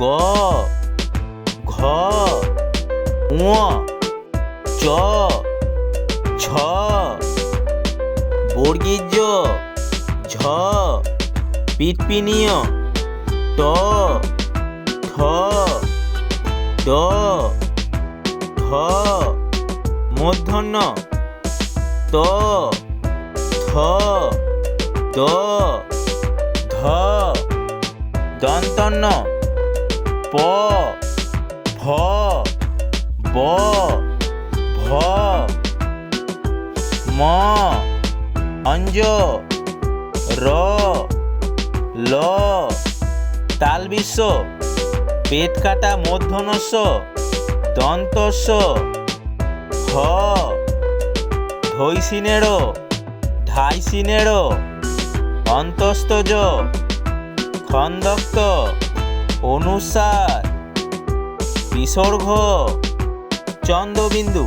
গ, ঘ চ ছ বর্গীজ ঝ, পিটপিনীয় ট ঠ ড ঢ মূর্ধন্য ত, থ, দ, ধ দন্তন্ন প ফ ব, ভ, ম, অঞ্জ, র, ল, তাল বিশ্ব, পেট কাটা মধ্যনস্য, দন্তস্য হ ধৈসিনেড়, ঢাইসিনেড় অন্তস্তজ খন্দক্ত অনুসার বিসর্গ চন্দ্রবিন্দু।